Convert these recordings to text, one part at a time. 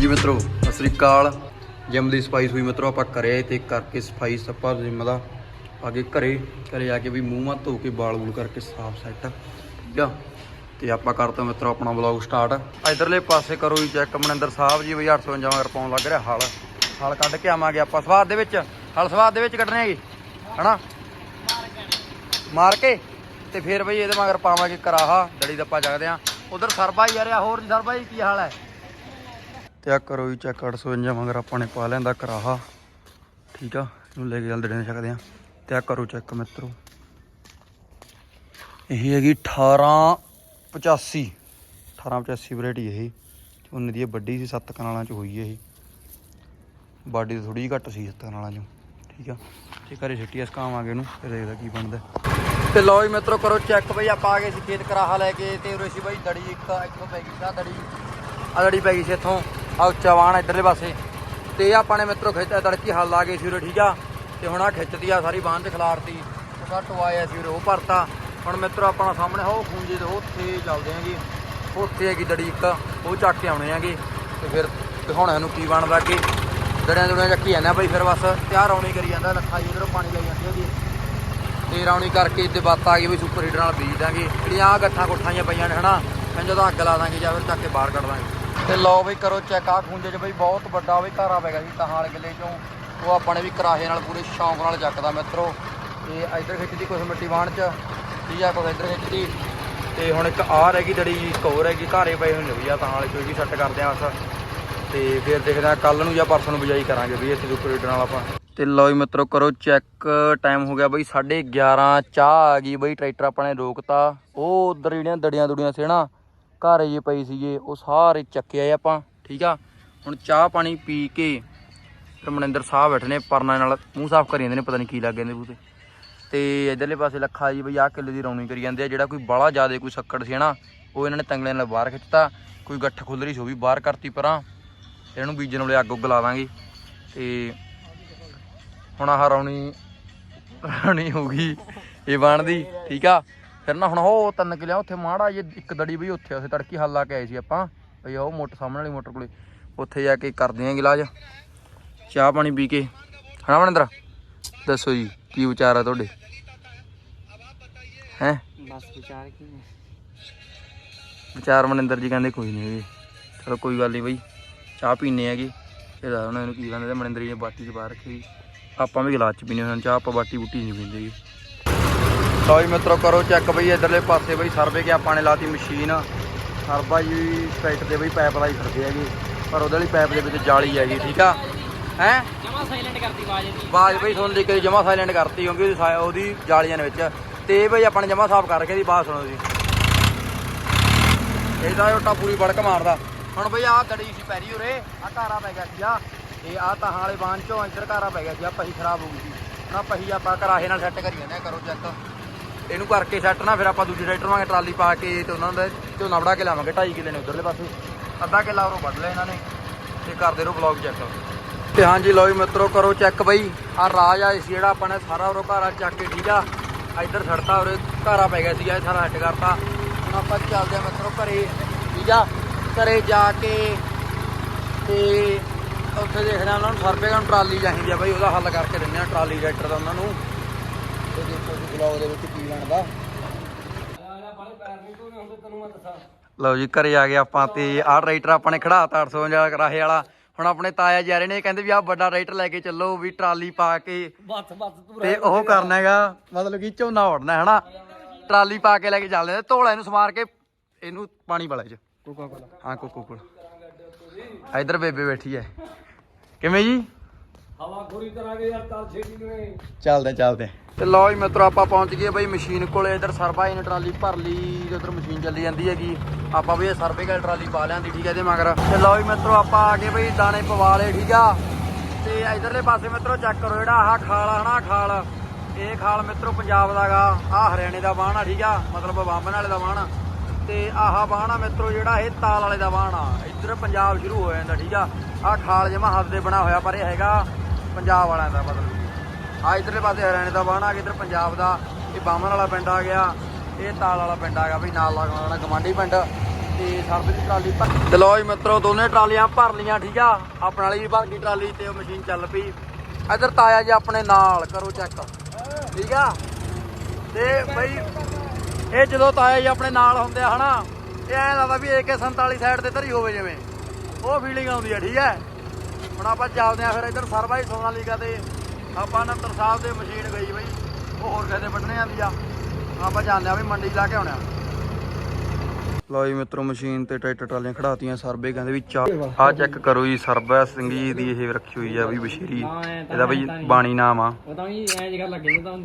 ਹਾਂਜੀ ਮਿੱਤਰੋ, ਸਤਿ ਸ੍ਰੀ ਅਕਾਲ। ਜਿਮ ਦੀ ਸਫ਼ਾਈ ਸੂਈ ਮਿੱਤਰੋ, ਆਪਾਂ ਕਰਿਆ ਤੇ ਕਰਕੇ ਸਫ਼ਾਈ ਸੱਪਾ ਜਿਮ ਦਾ। ਅੱਗੇ ਘਰੇ ਘਰੇ ਆ ਕੇ ਵੀ ਮੂੰਹ ਮੱਥ ਧੋ ਕੇ ਵਾਲ ਵੂਲ ਕਰਕੇ ਸਾਫ਼ ਸੈੱਟ। ਠੀਕ ਆ? ਤੇ ਆਪਾਂ ਕਰਤਾ ਮਿੱਤਰੋ ਆਪਣਾ ਵਲੌਗ ਸਟਾਰਟ। ਇਧਰਲੇ ਪਾਸੇ ਕਰੋ ਜੀ ਚੈੱਕ, ਮਨਿੰਦਰ ਸਾਹਿਬ ਜੀ ਬਈ 855 ਮਗਰ ਪਾਉਣ ਲੱਗ ਰਿਹਾ। ਹਲ ਹਲ ਕੱਢ ਕੇ ਆਵਾਂਗੇ ਆਪਾਂ। ਸਵਾਦ ਦੇ ਵਿੱਚ, ਹਲ ਸਵਾਦ ਦੇ ਵਿੱਚ ਕੱਢਣੇ ਹੈਗੇ, ਹਨਾ? ਮਾਰ ਕੇ ਤੇ ਫਿਰ ਬਈ ਇਹਦੇ ਮਗਰ ਪਾਵਾਂਗੇ ਕਰਾਹਾ, ਡੜੀ ਦੱਪਾ ਜਗਦੇ ਆ ਉਧਰ ਸਰਬਾ ਹੀ ਆ ਰਿਹਾ, ਹੋਰ ਜੀ ਸਰਬਾ ਜੀ, ਕੀ ਹਾਲ ਹੈ? ਤੇ ਆ ਕਰੋ ਜੀ ਚੈੱਕ 855 ਮਗਰ ਆਪਾਂ ਨੇ ਪਾ ਲੈਂਦਾ ਕਰਾਹਾ। ਠੀਕ ਆ, ਇਹਨੂੰ ਲੈ ਕੇ ਚੱਲਦੇ ਰਹਿ ਸਕਦੇ ਆ। ਤੇ ਆ ਕਰੋ ਚੈੱਕ ਮਿੱਤਰੋ। ਇਹ ਹੈਗੀ 1885 1885 ਵੈਰਾਈਟੀ ਇਹ। ਝੋਨੇ ਦੀ ਇਹ ਵੱਡੀ ਸੀ, ਸੱਤ ਕਨਾਲਾਂ ਚ ਹੋਈ ਇਹ। ਬਾਡੀ ਤਾਂ ਥੋੜੀ ਜਿਹੀ ਘੱਟ ਸੀ, ਸੱਤ ਕਨਾਲਾਂ ਚੋਂ। ਠੀਕ ਆ ਤੇ ਘਰੇ ਛਿੱਟੀ ਸਕਾਵਾਂਗੇ ਇਹਨੂੰ, ਫਿਰ ਦੇਖਦਾ ਕੀ ਬਣਦਾ। ਤੇ ਲਓ ਜੀ ਮਿੱਤਰੋ, ਕਰੋ ਚੈੱਕ ਬਈ, ਆਪਾਂ ਆ ਗਏ ਸੀ ਖੇਤ ਕਰਾਹਾ ਲੈ ਕੇ। ਤੇ ਉਰੇ ਸੀ ਬਈ, ਦੜੀ ਇੱਕ ਇੱਥੋਂ ਪੈ ਗਈ ਸੀ ਦੜੀ। ਆ ਦੜੀ ਪੈ ਗਈ ਸੀ ਇੱਥੋਂ। ਆ ਉੱਚਾ ਵਾਣ ਇਧਰਲੇ ਪਾਸੇ। ਤੇ ਆਪਾਂ ਨੇ ਮਿੱਤਰੋ ਖਿੱਚ ਤੜਕੀ ਹੱਲ ਆ ਗਏ ਸੀ ਠੀਕ ਆ? ਤੇ ਹੁਣ ਆ ਖਿੱਚਦੀ ਆ ਸਾਰੀ ਬਾਂਹ ਤੇ ਖਿਲਾਰਤੀ। ਉਹਦਾ ਟਵਾਇਆ ਸੀ ਉਹ ਭਰਤਾ। ਹੁਣ ਮਿੱਤਰੋ ਆਪਣਾ ਸਾਹਮਣੇ ਹੋ ਖੂੰਜੇ ਦੇ, ਉੱਥੇ ਚੱਲਦੇ ਆਂਗੇ ਉੱਥੇ ਹੈਗੀ ਦੜੀ ਇੱਕ, ਉਹ ਚੱਕ ਕੇ ਆਉਣੇ ਆਂਗੇ ਤੇ ਫਿਰ ਦਿਖਾਉਣਾ ਇਹਨੂੰ ਕੀ ਬਣਦਾ ਅੱਗੇ। ਦੜਿਆਂ ਦੁੜਿਆਂ ਚੱਕੀ ਜਾਂਦੇ ਆ ਬਈ ਫਿਰ ਬਸ। ਤਿਆਰ ਰੌਣੀ ਕਰੀ ਜਾਂਦਾ, ਲੱਖਾਂ ਜੀ ਉਧਰੋਂ ਪਾਣੀ ਲਈ ਜਾਂਦੇ ਹੈਗੀ। ਤੇ ਰੌਣੀ ਕਰਕੇ ਤੇ ਬੱਤ ਆ ਗਈ ਵੀ ਸੁਪਰ ਹੀਟਰ ਨਾਲ ਬੀਜ ਦਾਂਗੇ। ਜਿਹੜੀਆਂ ਆ ਗੱਠਾਂ ਗੁੱਠਾਂ ਜਿਹੀਆਂ ਪਈਆਂ ਨੇ, ਹਨਾ? ਫਿਰ ਜਦੋਂ ਅੱਗ ਲਾ ਦਾਂਗੇ ਜਾਂ ਫਿਰ ਚੱਕ ਕੇ ਬਾਹਰ ਕੱਢ ਦਾਂਗੇ। ਤੇ ਲਓ ਬਈ ਕਰੋ ਚੈੱਕ ਆ ਖੂੰਜੇ 'ਚ ਬਈ ਬਹੁਤ ਵੱਡਾ ਬਈ ਘਾਰਾ ਪੈ ਗਿਆ ਸੀ ਤਹਾਲ ਕਿੱਲੇ 'ਚੋਂ। ਉਹ ਆਪਾਂ ਨੇ ਵੀ ਕਰਾਹੇ ਨਾਲ ਪੂਰੇ ਸ਼ੌਂਕ ਨਾਲ ਚੱਕਦਾ ਮਿੱਤਰੋ। ਤੇ ਇੱਧਰ ਖਿੱਚਦੀ ਕੁਛ ਮਿੱਟੀ ਬਾਣ 'ਚ। ਠੀਕ ਆ, ਕੁਛ ਇੱਧਰ ਖਿੱਚਦੀ। ਤੇ ਹੁਣ ਇੱਕ ਆ ਰਹਿ ਗਈ ਦੜੀ ਇੱਕ ਹੋਰ ਹੈਗੀ ਘਾਰੇ ਪਏ ਹੋਏ ਨੇ ਵੀ ਆ ਤਾਂ ਵਾਲੇ ਕੋਈ ਵੀ ਸੈੱਟ ਕਰਦੇ ਆ ਅਸ ਤੇ ਫਿਰ ਦੇਖਦੇ ਆ ਕੱਲ ਨੂੰ ਜਾਂ ਪਰਸੋਂ ਨੂੰ ਬਿਜਾਈ ਕਰਾਂਗੇ ਵੀ ਇੱਥੇ ਸੁਪਰ ਹੀਟਰ ਨਾਲ ਆਪਾਂ। ਤੇ ਲਓ ਜੀ ਮਿੱਤਰੋ, ਕਰੋ ਚੈੱਕ ਟਾਈਮ ਹੋ ਗਿਆ ਬਈ 11:30 ਚਾਹ ਆ ਗਈ ਬਈ, ਟਰੈਕਟਰ ਆਪਾਂ ਨੇ ਰੋਕਤਾ। ਉਹ ਉਧਰ ਜਿਹੜੀਆਂ ਦੜੀਆਂ ਦੁੜੀਆਂ ਸੀ ਨਾ ਘਰ ਜੇ ਪਈ ਸੀਗੇ, ਉਹ ਸਾਰੇ ਚੱਕੇ ਆਏ ਆਪਾਂ, ਠੀਕ ਆ? ਹੁਣ ਚਾਹ ਪਾਣੀ ਪੀ ਕੇ ਫਿਰ ਮਨਿੰਦਰ ਸਾਹਿਬ ਬੈਠੇ ਨੇ, ਪਰਨਾ ਨਾਲ ਮੂੰਹ ਸਾਫ਼ ਕਰੀ ਜਾਂਦੇ ਨੇ, ਪਤਾ ਨਹੀਂ ਕੀ ਲੱਗ ਜਾਂਦੇ ਬੂਤੇ ਤੇ। ਤੇ ਇਧਰਲੇ ਪਾਸੇ ਲੱਖਾ ਜੀ ਬਈ ਆਹ ਕਿੱਲੇ ਦੀ ਰੌਣੀ ਕਰੀ ਜਾਂਦੇ ਆ, ਜਿਹੜਾ ਕੋਈ ਬਾਲਾ ਜ਼ਿਆਦਾ ਕੋਈ ਸੱਕੜ ਸੀ ਨਾ, ਉਹ ਇਹਨਾਂ ਨੇ ਤੰਗਲੇ ਨਾਲ ਬਾਹਰ ਖਿੱਚਤਾ, ਕੋਈ ਗੱਠ ਖੁੱਲ ਰਹੀ ਸੀ, ਉਹ ਵੀ ਬਾਹਰ ਕਰਤੀ ਪਰਾਂ। ਤੇ ਇਹਨੂੰ ਬੀਜਣ ਵਾਲੇ ਅੱਗ ਉੱਗ ਲਾ ਦਾਂਗੇ। ਤੇ ਹੁਣ ਆਹ ਰੌਣੀ ਰੌਣੀ ਹੋ ਗਈ, ਇਹ ਬਣਦੀ, ਠੀਕ ਆ? ਫਿਰ ਨਾ ਹੁਣ ਉਹ ਤਿੰਨ ਕਿਲਿਆ ਉੱਥੇ ਮਾੜਾ ਜੇ ਇੱਕ ਦੜੀ ਬਈ ਉੱਥੇ ਉੱਥੇ ਤੜਕੀ ਹੱਲ ਲਾ ਕੇ ਆਏ ਸੀ ਆਪਾਂ। ਬਈ ਉਹ ਮੋਟਰ ਸਾਹਮਣੇ ਵਾਲੀ ਮੋਟਰ ਕੋਲੇ ਉੱਥੇ ਜਾ ਕੇ ਕਰਦੇ ਆਂ ਇਲਾਜ। ਚਾਹ ਪਾਣੀ ਪੀ ਕੇ। ਹਨਾ ਮਨਿੰਦਰ? ਦੱਸੋ ਜੀ ਕੀ ਵਿਚਾਰ ਆ ਤੁਹਾਡੇ? ਹੈ? ਬਸ ਵਿਚਾਰ ਕੀ ਨੇ? ਵਿਚਾਰ ਮਨਿੰਦਰ ਜੀ ਕਹਿੰਦੇ ਕੋਈ ਨਹੀਂ ਜੀ ਚਲੋ ਕੋਈ ਗੱਲ ਨਹੀਂ ਬਈ ਚਾਹ ਪੀਨੇ ਹੈਗੇ। ਇਹ ਦੱਸ ਉਹਨਾਂ ਨੂੰ ਕੀ ਕਹਿੰਦੇ ਮਨਿੰਦਰ ਜੀ ਨੇ ਬਾਟੀ 'ਚ ਬਾਹਰ ਰੱਖੀ ਆਪਾਂ ਵੀ ਗਲਾਸ 'ਚ ਪੀਨੇ ਹਾਂ ਚਾਹ ਆਪਾਂ ਬਾਟੀ ਬੂਟੀ ਨਹੀਂ ਪੀਂਦੇ ਜੀ ਲਓ ਜੀ ਮਿੱਤਰੋ ਕਰੋ ਚੈੱਕ ਬਈ ਇਧਰਲੇ ਪਾਸੇ ਬਈ ਸਰਵੇ ਕੇ ਆਪਾਂ ਨੇ ਲਾਤੀ ਮਸ਼ੀਨ। ਸਰਬਾ ਜੀ ਸਪੈਕਟ ਦੇ ਬਈ ਪਾਈਪ ਲਾਈ ਫਿਰਦੇ ਹੈਗੇ। ਪਰ ਉਹਦੇ ਵਾਲੀ ਪਾਈਪ ਦੇ ਵਿੱਚ ਜਾਲੀ ਹੈਗੀ ਠੀਕ ਆ? ਹੈ? ਜਮਾ ਸਾਇਲੈਂਟ ਕਰਦੀ ਆਵਾਜ਼ ਦੀ ਬਾਜ ਬਈ ਸੁਣ ਲਈ ਕਿ ਜਮਾ ਸਾਇਲੈਂਟ ਕਰਤੀ ਕਿਉਂਕਿ ਉਹਦੀ ਜਾਲੀਆਂ ਦੇ ਵਿੱਚ। ਤੇ ਬਈ ਆਪਾਂ ਨੇ ਜਮਾ ਸਾਫ਼ ਕਰਕੇ ਦੀ ਬਾਤ ਸੁਣੋ ਜੀ। ਇਹਦਾ ਓਟਾ ਪੂਰੀ ਬੜਕ ਮਾਰਦਾ। ਹੁਣ ਬਈ ਆਹ ਦੜੀ ਸੀ ਪੈਰੀ ਉਰੇ ਆਹ ਘਾਰਾ ਪੈ ਗਿਆ ਸੀ ਆ ਤੇ ਆਹ ਤਾਂ ਵਾਲੇ ਬਾਂਹ ਚੋਂ ਇੱਧਰ ਘਾਰਾ ਪੈ ਗਿਆ ਸੀ ਆ ਪਹੀ ਖਰਾਬ ਹੋ ਗਈ ਸੀ। ਆਹ ਪਹੀ ਆਪਾਂ ਕਰਾਹੇ ਨਾਲ ਸੈੱਟ ਕਰੀ ਜਾਂਦੇ ਆ ਕਰੋ ਚੈੱਕ ਇਹਨੂੰ ਕਰਕੇ ਸੈੱਟ ਨਾ, ਫਿਰ ਆਪਾਂ ਦੂਜੀ ਟਰੈਕਟਰ ਵਾਂਗੇ ਟਰਾਲੀ ਪਾ ਕੇ ਤੇ ਉਹਨਾਂ ਦਾ ਝੋਨਾ ਵੜਾ ਕੇ ਲਾਵਾਂਗੇ 2.5 ਕਿੱਲੇ ਨੇ ਉਧਰਲੇ ਪਾਸੇ। ਅੱਧਾ ਕਿੱਲਾ ਉਰੋਂ ਵੱਢ ਲਿਆ ਇਹਨਾਂ ਨੇ ਤੇ ਕਰਦੇ ਰਹੋ ਬਲੌਗ ਚੈੱਕ ਤੇ ਹਾਂਜੀ ਲਓ ਜੀ ਮਿੱਤਰੋ, ਕਰੋ ਚੈੱਕ ਬਈ। ਆ ਰਾਜ ਆ ਇਸ ਜਿਹੜਾ ਆਪਾਂ ਨੇ ਸਾਰਾ ਉਰੋਂ ਘਾਰਾ ਚੱਕ ਕੇ ਠੀਕ ਆ। ਇੱਧਰ ਛੱਡਤਾ ਉਰੇ, ਘਾਰਾ ਪੈ ਗਿਆ ਸੀਗਾ, ਇਹ ਸਾਰਾ ਹੱਟ ਕਰਤਾ। ਹੁਣ ਆਪਾਂ ਚੱਲਦੇ ਆ ਮਿੱਤਰੋ ਘਰੇ, ਠੀਕ ਆ? ਘਰੇ ਜਾ ਕੇ ਤੇ ਉੱਥੇ ਦੇਖਦੇ ਆ ਉਹਨਾਂ ਨੂੰ ਸਰਵੇ ਕਰਨ ਟਰਾਲੀ ਚਾਹੀਦੀ ਆ ਬਈ, ਉਹਦਾ ਹੱਲ ਕਰਕੇ ਦਿੰਦੇ ਆ ਟਰਾਲੀ ਟਰੈਕਟਰ ਦਾ ਉਹਨਾਂ ਨੂੰ। ਤੇ ਦੇਖੋ ਜੀ ਬਲੌਗ ਦੇ ਵਿੱਚ ਕੀ ਬਣਦਾ। ਲਓ ਜੀ ਘਰੇ ਆ ਗਏ ਆਪਾਂ ਤੇ ਆਹ ਟਰੈਕਟਰ ਆਪਾਂ ਨੇ ਖੜਾਤਾ 850 ਕਰਾਹੇ ਵਾਲਾ। ਹੁਣ ਆਪਣੇ ਤਾਇਆ ਜੀ ਆ ਰਹੇ ਨੇ ਕਹਿੰਦੇ ਵੀ ਆਹ ਵੱਡਾ ਟਰੈਕਟਰ ਲੈ ਕੇ ਚੱਲੋ ਵੀ ਟਰਾਲੀ ਪਾ ਕੇ। ਬੱਸ ਬੱਸ ਤੂੰ ਤੇ ਉਹ ਕਰਨਾ ਹੈਗਾ ਮਤਲਬ ਕਿ ਝੋਨਾ ਵੜਨਾ ਹੈ ਹਨਾ? ਟਰਾਲੀ ਪਾ ਕੇ ਲੈ ਕੇ ਚੱਲਦੇ ਨੇ ਧੋਲਾ ਇਹਨੂੰ ਸਮਾਰ ਕੇ ਇਹਨੂੰ ਪਾਣੀ ਵਾਲਾ ਚ। ਕੋਕਾ ਕੋਲਾ ਹਾਂ ਕੋਕੋ ਕੋਲ ਇਧਰ ਬੇਬੇ ਬੈਠੀ ਹੈ ਕਿਵੇਂ ਜੀ? ਹਵਾ ਖੋਰੀ ਕਰਾਂਗੇ ਯਾਰ ਕੱਲ ਛੇਤੀ ਨੂੰ ਚੱਲਦੇ ਚੱਲਦੇ। ਤੇ ਲਓ ਜੀ ਮਿੱਤਰੋ ਆਪਾਂ ਪਹੁੰਚ ਗਏ ਬਈ ਮਸ਼ੀਨ ਕੋਲੇ। ਇਧਰ ਸਰਬਾਈ ਨੇ ਟਰਾਲੀ ਭਰ ਲਈ ਤੇ ਉਧਰ ਮਸ਼ੀਨ ਚੱਲੀ ਜਾਂਦੀ ਹੈਗੀ। ਆਪਾਂ ਵੀ ਇਹ ਸਰਵੇ ਗੱਲ ਟਰਾਲੀ ਪਾ ਲਿਆਂਦੀ ਠੀਕ ਹੈ ਇਹਦੇ ਮਗਰ। ਤੇ ਲਓ ਜੀ ਮਿੱਤਰੋ ਆਪਾਂ ਆ ਗਏ ਬਈ ਦਾਣੇ ਪਵਾ ਲਏ ਠੀਕ ਆ। ਤੇ ਇਧਰਲੇ ਪਾਸੇ ਮਿੱਤਰੋ ਚੈੱਕ ਕਰੋ ਜਿਹੜਾ ਆਹ ਖਾਲ ਆ ਖਾਲ। ਇਹ ਖਾਲ ਮਿੱਤਰੋ ਪੰਜਾਬ ਦਾਗਾ ਆਹ ਹਰਿਆਣੇ ਦਾ ਬਾਣ ਆ ਠੀਕ ਆ। ਮਤਲਬ ਬੰਬਨ ਵਾਲੇ ਦਾ ਬਾਣ ਆ। ਤੇ ਆਹ ਬਾਣ ਆ ਮਿੱਤਰੋ ਜਿਹੜਾ ਇਹ ਤਾਲ ਵਾਲੇ ਦਾ ਬਾਣ ਆ। ਇੱਧਰ ਪੰਜਾਬ ਸ਼ੁਰੂ ਹੋ ਜਾਂਦਾ ਠੀਕ ਆ। ਆਹ ਖਾਲ ਜਮਾ ਹੱਥ ਦੇ ਬਣਾ ਹੋਇਆ ਪਰ ਇਹ ਹੈਗਾ ਪੰਜਾਬ ਵਾਲਿਆਂ ਦਾ ਮਤਲਬ ਆ ਇਧਰਲੇ ਪਾਸੇ ਹਰਿਆਣੇ ਦਾ ਬਾਣ ਆ ਗਿਆ, ਇਧਰ ਪੰਜਾਬ ਦਾ। ਇਹ ਬਾਮਨ ਵਾਲਾ ਪਿੰਡ ਆ ਗਿਆ, ਇਹ ਤਾਲ ਵਾਲਾ ਪਿੰਡ ਆ ਗਿਆ ਵੀ ਨਾਲ ਲੱਗਣ ਵਾਲਾ ਗਮਾਂਡੀ ਪਿੰਡ। ਤੇ ਸਰਵੇ ਟਰਾਲੀ ਭਰ ਤੇ ਲਓ ਜੀ ਮਿੱਤਰੋ, ਦੋਨੇ ਟਰਾਲੀਆਂ ਭਰ ਲੀਆਂ ਠੀਕ ਆ? ਆਪਣੇ ਵਾਲੀ ਵੀ ਭਰ ਗਈ ਟਰਾਲੀ ਤੇ ਉਹ ਮਸ਼ੀਨ ਚੱਲ ਪਈ। ਇੱਧਰ ਤਾਇਆ ਜੀ ਆਪਣੇ ਨਾਲ, ਕਰੋ ਚੈੱਕ। ਠੀਕ ਆ? ਤੇ ਬਈ, ਇਹ ਜਦੋਂ ਤਾਇਆ ਜੀ ਆਪਣੇ ਨਾਲ ਹੁੰਦੇ ਆ, ਹਨਾ? ਇਹ ਐਂ ਲੱਗਦਾ ਵੀ AK47 ਸਾਈਡ ਤੇ ਧਰੀ ਹੋਵੇ ਜਿਵੇਂ। ਉਹ ਫੀਲਿੰਗ ਆਉਂਦੀ ਆ, ਠੀਕ ਹੈ ਹੁਣ ਆਪਾਂ ਚੱਲਦੇ ਆ ਫਿਰ ਇੱਧਰ ਸਰਵਾਈ ਸੋਨਾਲੀਕਾ ਤੇ। ਆਪਾਂ ਨੰਤਰ ਸਾਹਿਬ ਦੇ ਮਸ਼ੀਨ ਗਈ ਬਈ ਉਹ ਹੋਰ ਕਿਸੇ ਦੇ ਵੱਢਣੇ ਆਂਦੀ ਆ। ਆਪਾਂ ਜਾਂਦੇ ਆ ਵੀ ਮੰਡੀ ਲਾ ਕੇ ਆਉਣਾ ਲਓ ਜੀ ਮਿੱਤਰੋ ਮਸ਼ੀਨ ਤੇ ਟਰੈਕਟਰ ਟਰਾਲੀਆਂ ਖੜਾਤੀਆਂ ਸਰਵੇ ਕਹਿੰਦੇ ਵੀ ਚਾ ਆਹ ਚੈੱਕ ਕਰੋ ਜੀ ਸਰਬਾ ਸਿੰਘ ਜੀ ਦੀ ਇਹ ਰੱਖੀ ਹੋਈ ਆ ਵੀ ਬਸ਼ੀਰੀ। ਇਹਦਾ ਬਈ ਬਾਣੀ ਨਾਮ ਆ। ਉਹ ਤਾਂ ਵੀ ਐਂ ਜਿਹਾ ਲੱਗੇ ਤਾਂ।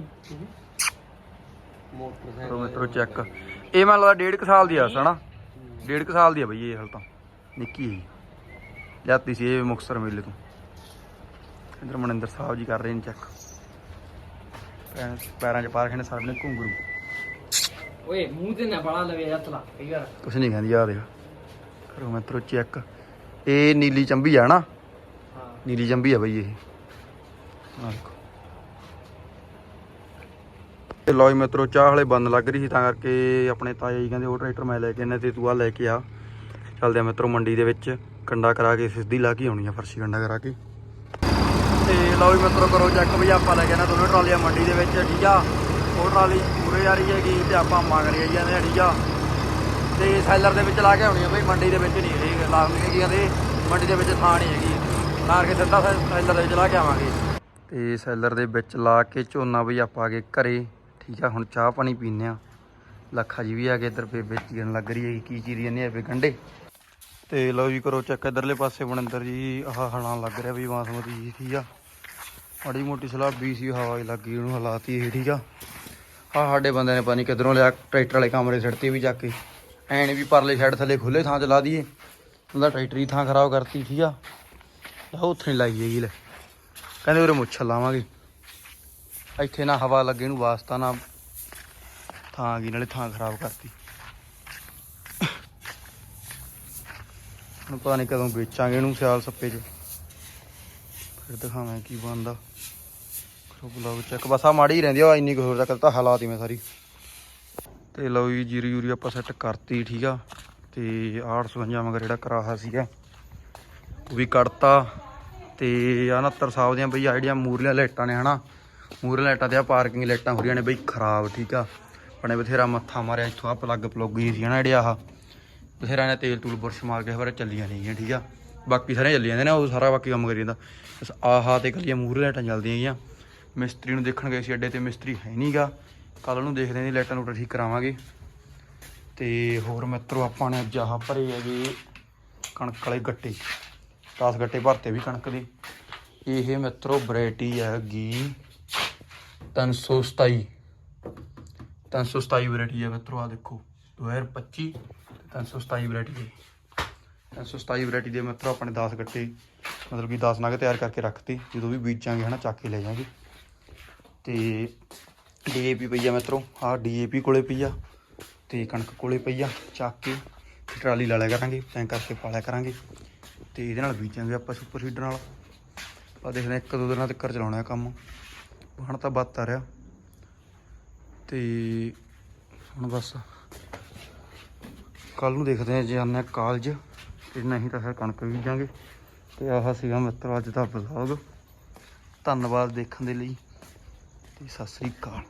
ਕਰੋ ਮਿੱਤਰੋ ਚੈੱਕ ਇਹ ਮੈਨੂੰ ਲੱਗਦਾ ਡੇਢ ਕੁ ਸਾਲ ਦੀ ਆ ਡੇਢ ਕੁ ਸਾਲ ਦੀ ਆ ਬਈ ਇਹ ਹਾਲ ਤਾਂ। ਨਿੱਕੀ ਹੈ ਜਾਤੀ ਸੀ ਇਹ ਮੁਕਸਰ ਮੇਲੇ ਤੋਂ। ਇੰਦਰ ਮਨਿੰਦਰ ਸਾਹਿਬ ਜੀ ਕਰ ਰਹੇ ਨੇ ਚੈੱਕ ਪੈਰਾਂ ਪੈਰਾਂ 'ਚ ਪਾ ਰੱਖੇ ਨੇ ਸਾਰੇ ਨੇ ਘੁੰਗਰੂ। ਓਏ ਮੂੰਹ ਤੇ ਨਾ ਬੜਾ ਲਵੇ ਹੱਥ ਲਾ ਕਈ ਵਾਰ ਕੁਛ ਨਹੀਂ ਕਹਿੰਦੀ ਆ ਦੇਖ। ਕਰੋ ਮਿੱਤਰੋ ਚੈੱਕ ਇਹ ਨੀਲੀ ਚੰਬੀ ਆ ਨਾ? ਹਾਂ। ਨੀਲੀ ਚੰਬੀ ਆ ਬਈ ਇਹ। ਦੇਖੋ। ਤੇ ਜੀ ਮਿੱਤਰੋ ਚਾਹ ਹਲੇ ਬੰਦ ਲੱਗ ਰਹੀ ਸੀ ਤਾਂ ਕਰਕੇ ਆਪਣੇ ਤਾਇਆ ਜੀ ਕਹਿੰਦੇ ਉਹ ਟਰੈਕਟਰ ਮੈਂ ਲੈ ਕੇ ਆਣਾ ਤੇ ਤੂੰ ਆ ਲੈ ਕੇ ਆ। ਚੱਲਦੇ ਆ ਮਿੱਤਰੋ ਮੰਡੀ ਦੇ ਵਿੱਚ। ਕੰਡਾ ਕਰਾ ਕੇ ਸਿੱਧੀ ਲਾ ਕੇ ਆਉਣੀ ਆ, ਫਰਸ਼ੀ ਕੰਡਾ ਕਰਾ ਕੇ। ਤੇ ਲਓ ਜੀ ਮਿੱਤਰੋ, ਕਰੋ ਚੈੱਕ ਵੀ ਆਪਾਂ ਲੈ ਕੇ ਆਣਾ ਦੋਨੋਂ ਟਰਾਲੀਆਂ ਮੰਡੀ ਦੇ ਵਿੱਚ, ਠੀਕ ਆ? ਉਹ ਟਰਾਲੀ ਪੂਰੇ ਆ ਰਹੀ ਹੈਗੀ ਤੇ ਆਪਾਂ ਮੰਗ ਰਹੀ ਜਾਂਦੇ ਠੀਕ ਆ? ਤੇ ਸੈਲਰ ਦੇ ਵਿੱਚ ਲਾ ਕੇ ਆਉਣੀ ਆ ਬਈ, ਮੰਡੀ ਦੇ ਵਿੱਚ ਨਹੀਂ ਇਹ ਲਾਉਣੀ ਹੈਗੀ ਕਹਿੰਦੇ ਮੰਡੀ ਦੇ ਵਿੱਚ ਥਾਂ ਨਹੀਂ ਹੈਗੀ। ਤਾਂ ਕੇ ਸਿੱਧਾ ਸੈਲਰ ਦੇ ਵਿੱਚ ਲਾ ਕੇ ਆਵਾਂਗੇ। ਤੇ ਸੈਲਰ ਦੇ ਵਿੱਚ ਲਾ ਕੇ ਝੋਨਾ ਬਈ ਆਪਾਂ ਆ ਗਏ ਘਰੇ, ਠੀਕ ਆ? ਹੁਣ ਚਾਹ ਪਾਣੀ ਪੀਨੇ ਆ। ਲੱਖਾ ਜੀ ਵੀ ਆ ਕੇ ਇੱਧਰ ਬੇਬੇ ਚੀਰਨ ਲੱਗ ਰਹੀ ਹੈ ਕੀ ਚੀਰੀ ਜਾਂਦੇ ਆ ਬੇ ਗੰਡੇ ਤੇ ਲਓ ਜੀ ਕਰੋ ਚੈੱਕ ਇਧਰਲੇ ਪਾਸੇ ਮਨਿੰਦਰ ਜੀ, ਆਹ ਹਲਾਂ ਲੱਗ ਰਿਹਾ ਵੀ ਬਾਸਮਤੀ ਜੀ, ਠੀਕ ਆ। ਮਾੜੀ ਮੋਟੀ ਸਲਾਬੀ ਸੀ, ਹਵਾ ਹੀ ਲੱਗ ਗਈ ਉਹਨੂੰ ਹਲਾਤੀ ਇਹ, ਠੀਕ ਆ। ਆਹ ਸਾਡੇ ਬੰਦੇ ਨੇ ਪਾਣੀ ਕਿਧਰੋਂ ਲਿਆ, ਟਰੈਕਟਰ ਵਾਲੇ ਕਮਰੇ ਸੜਤੀ ਵੀ ਚੱਕ ਕੇ। ਐਨ ਵੀ ਪਰਲੇ ਸਾਈਡ ਥੱਲੇ ਖੁੱਲੇ ਥਾਂ ਤੇ ਲਾ ਦਈਏ। ਉਹਦਾ ਟਰੈਕਟਰ ਹੀ ਥਾਂ ਖਰਾਬ ਕਰਤੀ, ਠੀਕ ਆ। ਆਹ ਉੱਥੇ ਨਹੀਂ ਲਾਈ ਹੈਗੀ, ਲੈ। ਕਹਿੰਦੇ ਉਰੇ ਮੁੱਛਲ ਲਾਵਾਂਗੇ। ਇੱਥੇ ਨਾ ਹਵਾ ਲੱਗੇ ਨੂੰ ਵਾਸਤਾ ਨਾ ਥਾਂ ਗਈ, ਨਾਲੇ ਥਾਂ ਖਰਾਬ ਕਰਤੀ। ਹੁਣ ਪਤਾ ਨਹੀਂ ਕਦੋਂ ਵੇਚਾਂਗੇ ਇਹਨੂੰ ਸਿਆਲ ਸੱਪੇ 'ਚ। ਫਿਰ ਦਿਖਾਵਾਂ ਕੀ ਬਣਦਾ। ਕਰੋ ਬਲੌਗ ਚੈੱਕ ਬਸ ਆ ਮਾੜੀ ਹੀ ਰਹਿੰਦੀ ਆ ਇੰਨੀ ਕੁ ਹੋਰ ਤੱਕ ਤਾਂ ਹਾਲਾਤ ਹੀ ਮੈਂ ਸਾਰੀ। ਤੇ ਲਓ ਜੀ, ਜੀਰੀ ਯੂਰੀ ਆਪਾਂ ਸੈੱਟ ਕਰਤੀ, ਠੀਕ ਆ। ਤੇ 855 ਮਗਰ ਜਿਹੜਾ ਕਰਾਹਾ ਸੀਗਾ, ਉਹ ਵੀ ਕੱਢਤਾ। ਤੇ ਆ 69 ਸਾਹਿਬ ਦੀਆਂ ਬਈ ਆ ਜਿਹੜੀਆਂ ਮੂਰਲੀਆਂ ਲਾਈਟਾਂ ਨੇ, ਹਨਾ? ਮੂਰਲੀਆਂ ਲਾਈਟਾਂ ਤੇ ਆ ਪਾਰਕਿੰਗ ਲਾਈਟਾਂ ਹੋ ਰਹੀਆਂ ਨੇ ਬਈ, ਖਰਾਬ, ਠੀਕ ਆ। ਆਪਣੇ ਬਥੇਰਾ ਮੱਥਾ ਮਾਰਿਆ ਇੱਥੋਂ ਆ ਪਲੱਗ ਪਲੁੱਗ ਹੀ ਸੀ, ਹਨਾ, ਜਿਹੜੇ ਆਹ ਬਥੇਰਾ ਨੇ ਤੇਲ ਤੂਲ ਬੁਰਸ਼ ਮਾਰ ਕੇ ਹਵਾਰੇ ਚੱਲੀਆਂ ਨਹੀਂ ਗਈਆਂ, ਠੀਕ ਆ? ਬਾਕੀ ਸਾਰੇ ਚੱਲੀ ਜਾਂਦੇ ਨੇ, ਉਹ ਸਾਰਾ ਬਾਕੀ ਕੰਮ ਕਰੀ ਜਾਂਦਾ। ਬਸ ਆਹਾ ਤੇ ਕੱਲੀਆਂ ਮੂਹਰੇ ਲਾਈਟਾਂ ਚੱਲਦੀਆਂ ਗਈਆਂ। ਮਿਸਤਰੀ ਨੂੰ ਦੇਖਣ ਗਏ ਸੀ ਅੱਡੇ ਤੇ, ਮਿਸਤਰੀ ਹੈ ਨਹੀਂਗਾ ਕੱਲ ਨੂੰ ਦੇਖਦੇ ਹਾਂ ਜੀ, ਲਾਈਟਾਂ ਲੂਟਾਂ ਠੀਕ ਕਰਾਵਾਂਗੇ। ਤੇ ਹੋਰ ਮਿੱਤਰੋ, ਆਪਾਂ ਨੇ ਅੱਜ ਆਹ ਭਰੇ ਹੈਗੇ ਕਣਕ ਵਾਲੇ ਗੱਟੇ। 10 ਗੱਟੇ ਭਰਤੇ ਵੀ ਕਣਕ ਦੇ। ਇਹ ਮਿੱਤਰੋ ਵੈਰਾਈਟੀ ਹੈਗੀ 327 327 ਵੈਰਾਈਟੀ ਹੈ ਮਿੱਤਰੋ ਆ ਦੇਖੋ 2025 ਤੇ 327 ਵੈਰਾਈਟੀ ਹੈ 327 ਵੈਰਾਈਟੀ ਦੇ ਮਿੱਤਰੋ, ਆਪਣੇ 10 ਗੱਟੇ, ਮਤਲਬ ਕਿ 10 ਨਗ ਤਿਆਰ ਕਰਕੇ ਰੱਖਤੇ, ਜਦੋਂ ਵੀ ਬੀਜਾਂਗੇ, ਹਨਾ, ਚੱਕ ਕੇ ਲੈ ਜਾਾਂਗੇ। ਤੇ ਡੀਏਪੀ ਪਈ ਆ ਮਿੱਤਰੋ, ਆਹ ਡੀਏਪੀ ਕੋਲੇ ਪਈ ਆ, ਤੇ ਕਣਕ ਕੋਲੇ ਪਈ ਆ, ਚੱਕ ਕੇ ਤੇ ਟਰਾਲੀ ਲਾ ਲਿਆ ਕਰਾਂਗੇ ਤੈਂ ਕਰਕੇ ਪਾਲਿਆ ਕਰਾਂਗੇ। ਤੇ ਇਹਦੇ ਨਾਲ ਬੀਜਾਂਗੇ ਆਪਾਂ ਸੁਪਰ ਸੀਡਰ ਨਾਲ। ਆ ਦੇਖਦੇ ਹਾਂ ਇੱਕ ਦੋ ਦਿਨਾਂ ਤੱਕ ਚਲਾਉਣਾ ਹੈ ਕੰਮ। ਹੁਣ ਤਾਂ ਬੱਤ ਆ ਰਿਹਾ। ਤੇ ਹੁਣ ਬਸ ਕੱਲ ਨੂੰ ਦੇਖਦੇ ਹਾਂ ਜੇ, ਆਉਂਦੇ ਹਾਂ ਕਾਲਜ ਤੇ ਨਹੀਂ ਤਾਂ ਫਿਰ ਕਣਕ ਬੀਜਾਂਗੇ। ਤੇ ਆਹ ਸੀਗਾ ਮਿੱਤਰ ਅੱਜ ਦਾ ਵਲੌਗ ਧੰਨਵਾਦ ਦੇਖਣ ਦੇ ਲਈ। ਤੇ ਸਤਿ ਸ੍ਰੀ ਅਕਾਲ।